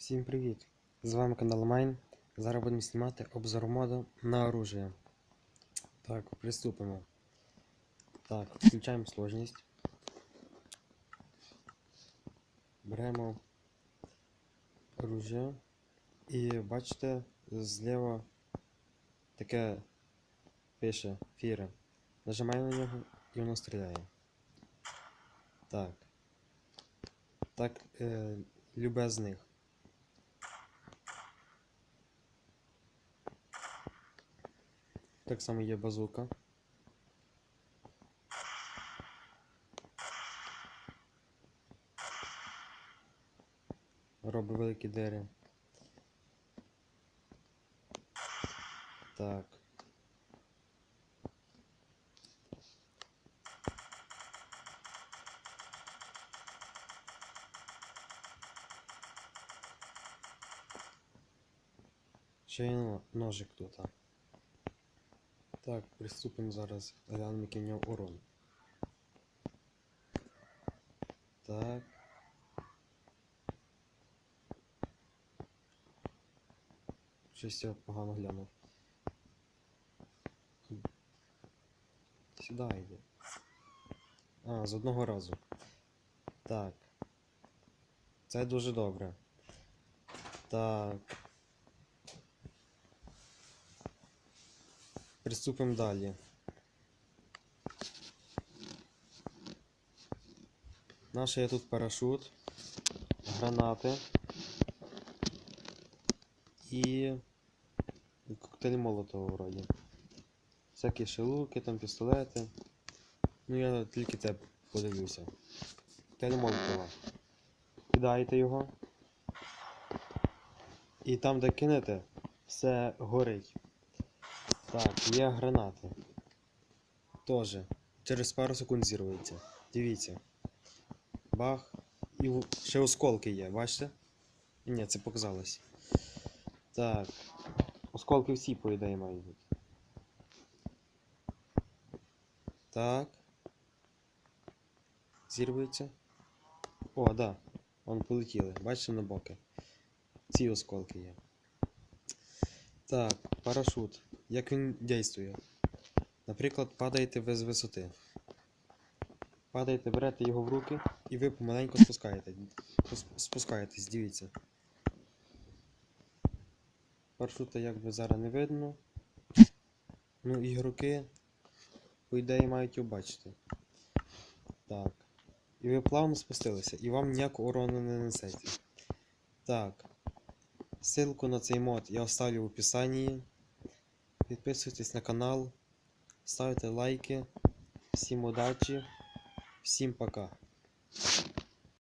Всім привіт! З вами канал Майн. Зараз будемо знімати обзор моду на оружие. Так, приступимо. Так, включаємо сложність. Беремо оружие. І бачите, зліва таке пише фіра. Нажимаємо на нього і воно стріляє. Так. Так, е, любе з них. Так само є базука. Робить великі двері. Так. Ще є но- ножик тут. Так, приступимо зараз. Глянемо, який нього урон. Так. Щось я погано глянув. Сюди йде. А, з одного разу. Так. Це дуже добре. Так. Приступимо далі. Наш є тут парашут, гранати і коктейль Молотова вроді. Всякі шелуки, там пістолети. Ну я тільки це подивлюся. Коктейль Молотова. Кидаєте його. І там, де кинете, все горить. Так, є гранати. Тоже. Через пару секунд зірвується. Дивіться. Бах. І ще осколки є, бачите? Ні, це показалось. Так. Осколки всі, по ідеї, мають бути. Так. Зірвується. О, да. Вон полетіли. Бачите на боки. Ці осколки є. Так, парашут. Як він дійствує? Наприклад, падаєте ви з висоти. Падаєте, берете його в руки і ви помаленьку спускаєте. Спускаєтесь, дивіться. Парашута якби зараз не видно. Ну, ігроки, по ідеї, мають його бачити. Так. І ви плавно спустилися, і вам ніякого урону не несеться. Так. Ссылку на цей мод я оставлю в описании. Підписуйтесь на канал, ставте лайки. Всім удачі, всім пока.